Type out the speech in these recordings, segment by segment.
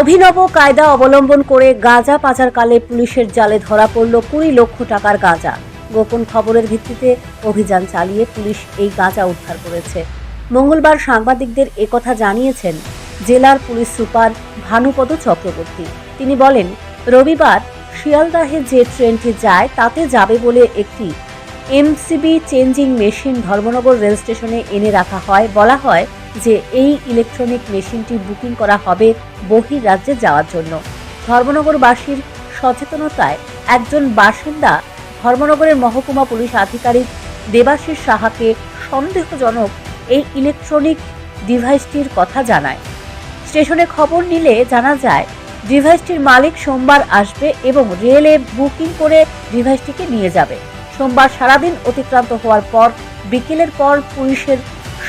অভিনব কায়দা অবলম্বন করে গাঁজা পাচারকালে পুলিশের জালে ধরা পড়ল কুড়ি লক্ষ টাকার গাঁজা। গোপন খবরের ভিত্তিতে অভিযান চালিয়ে পুলিশ এই গাঁজা উদ্ধার করেছে। মঙ্গলবার সাংবাদিকদের একথা জানিয়েছেন জেলার পুলিশ সুপার ভানুপদ চক্রবর্তী। তিনি বলেন, রবিবার শিয়ালদাহে যে ট্রেনটি যায় তাতে যাবে বলে একটি MCB changing machine Dharmanagar rail স্টেশনে এনে রাখা হয়, বলা হয় যে এই ইলেকট্রনিক মেশিনটি বুকিং করা হবে বহির রাজ্যে যাওয়ার জন্য। ধর্মনগরবাসীর সচেতনতায় একজন বাসিন্দা ধর্মনগরের মহকুমা পুলিশ আধিকারিক দেবাশিস সাহাকে সন্দেহজনক এই ইলেকট্রনিক ডিভাইসটির কথা জানায়। স্টেশনে খবর নিলে জানা যায় ডিভাইসটির মালিক সোমবার আসবে এবং রেলে বুকিং করে ডিভাইসটিকে নিয়ে যাবে। সোমবার সারাদিন অতিক্রান্ত হওয়ার পর বিকেলের পর পুলিশের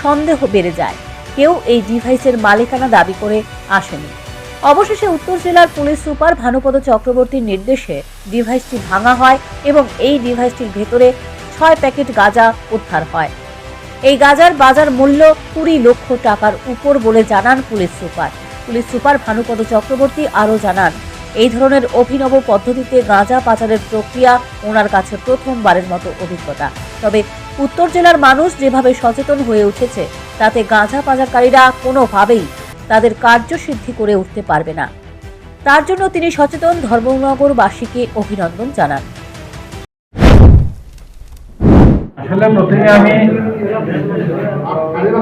সন্দেহ বেড়ে যায়। কেউ এই ডিভাইসের মালিকানা দাবি করে আসেনি। অবশেষে উত্তর জেলার পুলিশ সুপার ভানুপদ চক্রবর্তীর নির্দেশে ডিভাইসটি ভাঙা হয় এবং এই ডিভাইসটির ভেতরে ছয় প্যাকেট গাঁজা উদ্ধার হয়। এই গাঁজার বাজার মূল্য কুড়ি লক্ষ টাকার উপর বলে জানান police super. Police super Bhanupada Chakraborty আরও জানান, এই ধরনের অভিনব পদ্ধতিতে গাঁজা পাচারের প্রক্রিয়া ওনার কাছে প্রথমবারের মতো অভিজ্ঞতা। তবে উত্তর জেলার মানুষ যেভাবে সচেতন হয়ে উঠেছে তাতে গাঁজা পাচারকারীরা কোনোভাবেই তাদের কার্যসিদ্ধি করে উঠতে পারবে না। তার জন্য তিনি সচেতন ধর্মনগরবাসীকে অভিনন্দন জানান। আসলে প্রথমে আমি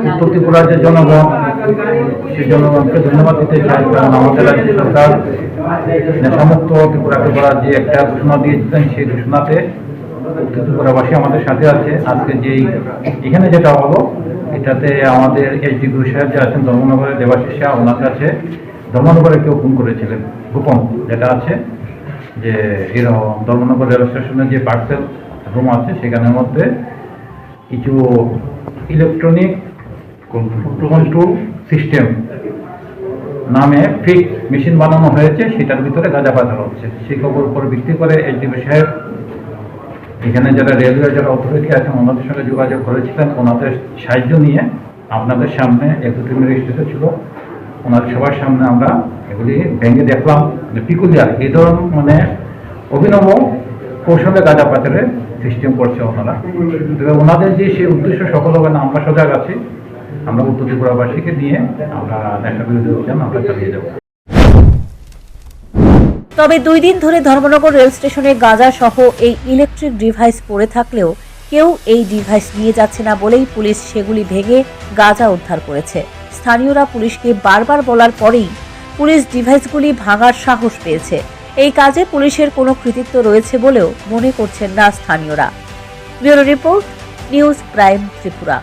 উত্তর ত্রিপুরার যে জনগণ সেই জনগণকে ধন্যবাদ দিতে চাই, কারণ আমাদের রাজ্য সরকার নেশামুক্ত ত্রিপুরাকে করার যে একটা ঘোষণা দিয়েছিলেন সেই ঘোষণাতে উত্তর ত্রিপুরাবাসী আমাদের সাথে আছে। আজকে যেই, এখানে যেটা হলো এটাতে আমাদের এইচডি গুরু সাহেব যে আছেন ধর্মনগরের দেবাশিস শাহ, ওনার কাছে ধর্মনগরে কেউ ফোন করেছিলেন, গোপন যেটা আছে, যে এরকম ধর্মনগর রেল স্টেশনের যে পার্সেল রুম আছে, সেখানের মধ্যে কিছু ইলেকট্রনিক কন্ট্রোল সিস্টেম নামে ফিক মেশিন বানানো হয়েছে, সেটার ভিতরে গাঁজা পাচার হচ্ছে। সেই খবর উপর ভিত্তি করে এইচডিবি সাহেব এখানে যারা রেলওয়ে, যারা অথরিটি আছেন, ওনাদের সঙ্গে যোগাযোগ করেছিলেন ওনাদের সাহায্য নিয়ে আপনাদের সামনে একত্রিত রেজিস্ট্রেশন ছিল। ওনাদের সবার সামনে আমরা এগুলি ভেঙে দেখলাম। যে পিকুলিয়ার, এই ধরনের মানে অভিনব কৌশলে গাঁজা পাচারের সিস্টেম করছে ওনারা। তবে ওনাদের যে সেই উদ্দেশ্য সফল হবে না, আমরা সজাগ আছি। আমরা উত্তর ত্রিপুরাবাসীকে নিয়ে আমরা নেশা বিরোধী অভিযান আমরা চালিয়ে যাব। তবে দুই দিন ধরে ধর্মনগর রেল স্টেশনে গাঁজা সহ এই ইলেকট্রিক ডিভাইস পড়ে থাকলেও কেউ এই ডিভাইস নিয়ে যাচ্ছে না বলেই পুলিশ সেগুলি ভেঙে গাঁজা উদ্ধার করেছে। স্থানীয়রা পুলিশকে বারবার বলার পরেই পুলিশ ডিভাইসগুলি ভাঙার সাহস পেয়েছে। এই কাজে পুলিশের কোনো কৃতিত্ব রয়েছে বলেও মনে করছেন না স্থানীয়রা। Bureau report, news prime Tripura.